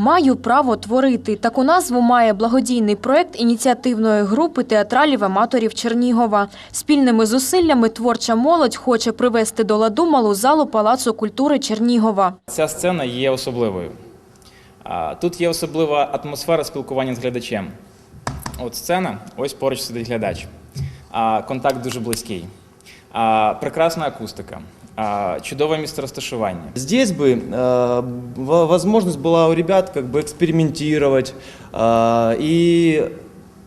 Маю право творити. Таку назву має благодійний проект ініціативної групи театралів-аматорів Чернігова. Спільними зусиллями творча молодь хоче привести до ладу малу залу Палацу культури Чернігова. Ця сцена є особливою. Тут є особлива атмосфера спілкування з глядачем. От сцена, ось поруч сидить глядач. Контакт дуже близький. Прекрасна акустика, чудове місце розташування. Здесь бы э, во- возможность была у ребят как бы экспериментировать э, и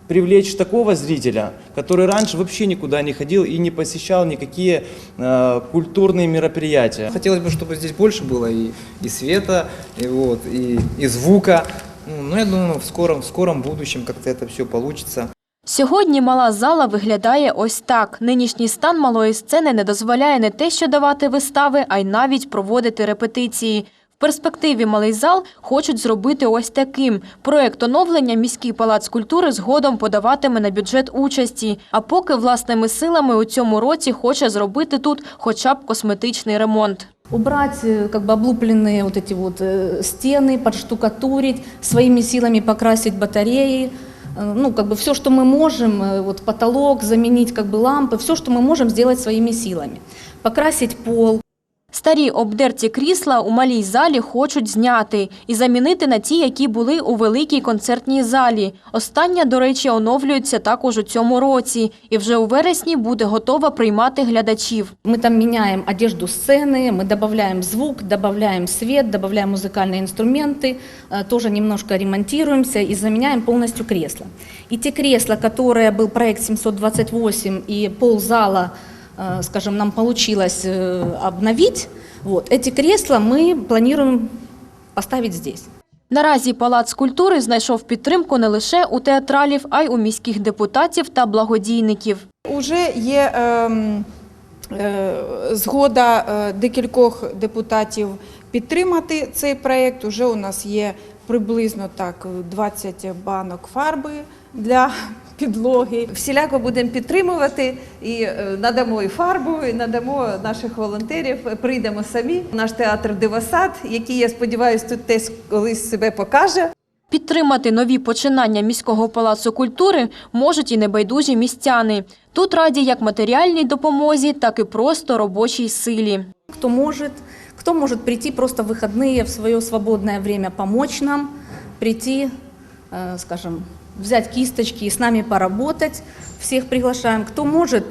привлечь такого зрителя, который раньше вообще никуда не ходил и не посещал никакие э, культурные мероприятия. Хотелось бы, чтобы здесь больше было и, и света, и, вот, и, и звука. Ну, Но я думаю, в скором, в скором будущем как-то это все получится. Сьогодні мала зала виглядає ось так. Нинішній стан малої сцени не дозволяє не те, що давати вистави, а й навіть проводити репетиції. В перспективі малий зал хочуть зробити ось таким. Проект оновлення міський палац культури згодом подаватиме на бюджет участі. А поки власними силами у цьому році хоче зробити тут хоча б косметичний ремонт. убрать э, как бы облупленные вот эти вот э, стены, подштукатурить, своими силами покрасить батареи, Э, ну как бы все, что мы можем, э, вот потолок заменить, как бы лампы, все, что мы можем сделать своими силами, покрасить пол. Старі обдерті крісла у малій залі хочуть зняти і замінити на ті, які були у великій концертній залі. Остання, до речі, оновлюється також у цьому році, і вже у вересні буде готова приймати глядачів. Мы там меняем одежду сцены, мы добавляем звук, добавляем свет, добавляем музыкальные инструменты, э, тоже немножко ремонтируемся и заменяем полностью кресла. И те кресла, которые был проект 728 и ползала, э, скажем, нам получилось э, обновить, вот, эти кресла мы планируем поставить здесь. Наразі Палац культури знайшов підтримку не лише у театралів, а й у міських депутатів та благодійників. Уже є ем, е, згода е, декількох депутатів підтримати цей проєкт. Уже у нас є приблизно так 20 банок фарби для підлоги. Всіляко будемо підтримувати і е, надамо і фарбу, і надамо наших волонтерів. Прийдемо самі. Наш театр Дивосад, який я сподіваюся, тут теж колись себе покаже. Підтримати нові починання міського палацу культури можуть і небайдужі містяни. Тут раді як матеріальній допомозі, так і просто робочій силі. Кто может, кто может прийти просто в выходные в свое свободное время помочь нам, прийти, э, скажем, взять кисточки и с нами поработать. Всех приглашаем. Кто может,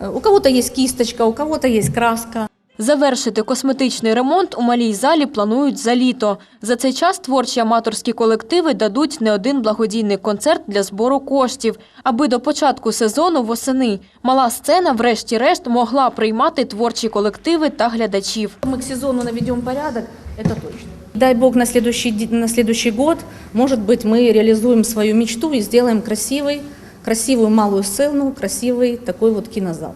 э, у кого-то есть кисточка, у кого-то есть краска. Завершити косметичний ремонт у малій залі планують за літо. За цей час творчі аматорські колективи дадуть не один благодійний концерт для збору коштів, аби до початку сезону восени мала сцена, врешті-решт, могла приймати творчі колективи та глядачів. Мы к сезону наведем порядок, это точно. Дай Бог на следующий, ди- на следующий год, может быть, мы реализуем свою мечту и сделаем красивый, красивую малую сцену, красивый такой вот кинозал.